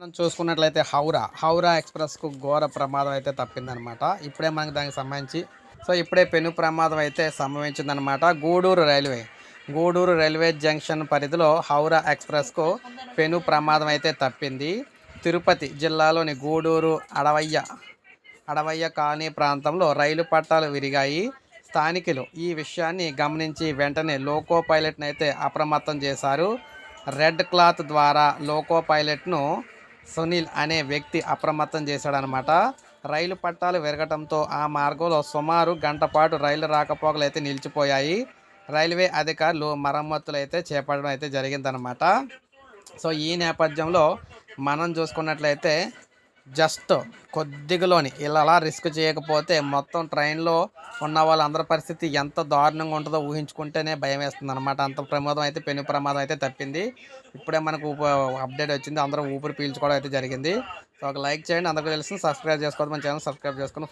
మనం చూసుకున్నట్లయితే హౌరా. హౌరా ఎక్స్ప్రెస్కు ఘోర ప్రమాదం అయితే తప్పిందనమాట. ఇప్పుడే మనకి దానికి సంబంధించి సో ఇప్పుడే పెను ప్రమాదం అయితే సంభవించిందనమాట Gudur railway. Gudur railway junction పరిధిలో హౌరా ఎక్స్ప్రెస్కు పెను ప్రమాదం అయితే తప్పింది. తిరుపతి జిల్లాలోని గూడూరు అడవయ్య అడవయ్య కాలనీ ప్రాంతంలో రైలు పట్టాలు విరిగాయి. స్థానికులు ఈ విషయాన్ని గమనించి వెంటనే లోకో పైలట్ను అయితే అప్రమత్తం చేశారు. రెడ్ క్లాత్ ద్వారా లోకో పైలట్ను సునీల్ అనే వ్యక్తి అప్రమత్తం చేశాడనమాట రైలు పట్టాలు విరగటంతో ఆ మార్గంలో సుమారు గంట పాటు రైలు రాకపోకలు అయితే నిలిచిపోయాయి. రైల్వే అధికారులు మరమ్మతులు అయితే చేపట్టడం అయితే జరిగిందనమాట సో ఈ నేపథ్యంలో మనం చూసుకున్నట్లయితే జస్ట్ కొద్దిగలోని. ఇలా అలా రిస్క్ చేయకపోతే మొత్తం ట్రైన్లో ఉన్న వాళ్ళందరి పరిస్థితి ఎంత దారుణంగా ఉంటుందో ఊహించుకుంటేనే భయం వేస్తుంది అనమాట అంత ప్రమాదం అయితే పెను ప్రమాదం అయితే తప్పింది. ఇప్పుడే మనకు అప్డేట్ వచ్చింది. అందరూ ఊపిరి పీల్చుకోవడం అయితే జరిగింది. సో ఒక లైక్ చేయండి. అందరికీ తెలిసింది సబ్స్క్రైబ్ చేసుకోవద్దు. మన ఛానల్ సబ్స్క్రైబ్ చేసుకుని